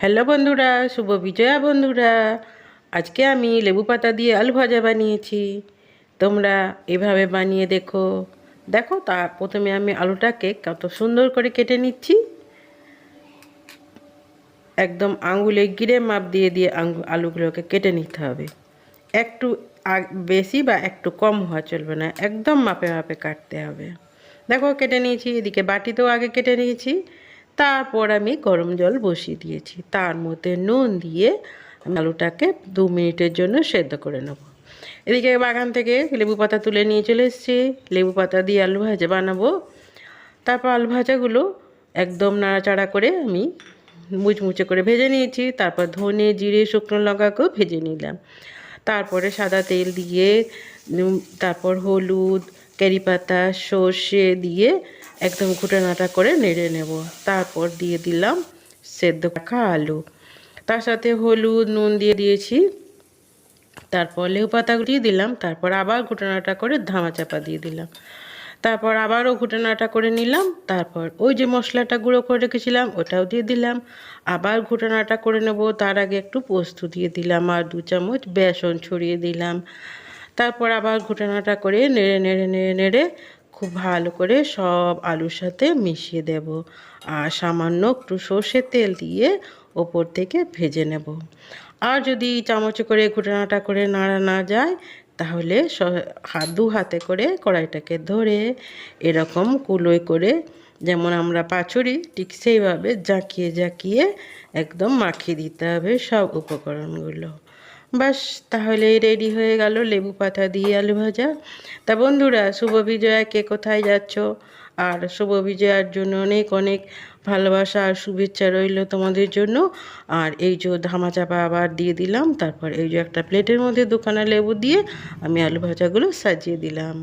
Hello বন্ধুরা, শুভ বিজয়া বন্ধুরা। আজকে আমি লেবু পাতা দিয়ে আলু ভাজা বানিয়েছি। তোমরা এভাবে বানিয়ে দেখো। দেখো, তা প্রথমে আমি আলুটাকে কত সুন্দর করে কেটে নিচ্ছি। একদম আঙুলে গিরে মাপ দিয়ে দিয়ে আলুগুলোকে কেটে নিতে হবে। একটু বেশি বা একটু কম হওয়া চলবে না। একদম মাপে মাপে কাটতে হবে। দেখো, কেটে নিয়েছি। এদিকে বাটিতেও আগে কেটে নিয়েছি। তারপর আমি গরম জল বসিয়ে দিয়েছি। তার মধ্যে নুন দিয়ে আমি আলুটাকে দু মিনিটের জন্য সেদ্ধ করে নেব। এদিকে বাগান থেকে লেবু পাতা তুলে নিয়ে চলে এসেছি। লেবু পাতা দিয়ে আলু ভাজা বানাবো। তারপর আলু ভাজাগুলো একদম নাড়াচাড়া করে আমি মুচমুচে করে ভেজে নিয়েছি। তারপর ধনে, জিরে, শুকনো লঙ্কাকেও ভেজে নিলাম। তারপরে সাদা তেল দিয়ে তারপর হলুদ, কারি পাতা, সর্ষে দিয়ে একদম ঘুটানাটা করে নেড়ে নেব। তারপর দিয়ে দিলাম সেদ্ধ পাখা আলু। তার সাথে হলুদ, নুন দিয়ে দিয়েছি। তারপর লেউ পাতাগুলো দিলাম। তারপর আবার ঘুটানাটা করে ধামা চাপা দিয়ে দিলাম। তারপর আবারও ঘুটানাটা করে নিলাম। তারপর ওই যে মশলাটা গুঁড়ো করে রেখেছিলাম, ওটাও দিয়ে দিলাম। আবার ঘুটানাটা করে নেব। তার আগে একটু পোস্ত দিয়ে দিলাম আর দু চামচ বেসন ছড়িয়ে দিলাম। তারপর আবার ঘুটানাটা করে নেড়ে নেড়ে নেড়ে নেড়ে খুব ভালো করে সব আলুর সাথে মিশিয়ে দেব আর সামান্য একটু সর্ষের তেল দিয়ে ওপর থেকে ভেজে নেব। আর যদি চামচে করে ঘুটানাটা করে নাড়া না যায়, তাহলে হাত দু হাতে করে কড়াইটাকে ধরে এরকম কুলোয় করে যেমন আমরা পাচুরি, ঠিক সেইভাবে জাঁকিয়ে জাঁকিয়ে একদম মাখিয়ে দিতে হবে সব উপকরণগুলো। বাস তাহলে রেডি হয়ে গেল লেবু পাতা দিয়ে আলু ভাজা। তা বন্ধুরা, শুভ বিজয়া, কে কোথায় যাচ্ছ? আর শুভ বিজয়ার জন্য অনেক অনেক ভালোবাসা আর শুভেচ্ছা রইল তোমাদের জন্য। আর এই যে ধামা চাপা আবার দিয়ে দিলাম, তারপর এই যে একটা প্লেটের মধ্যে দোকানে লেবু দিয়ে আমি আলু ভাজাগুলো সাজিয়ে দিলাম।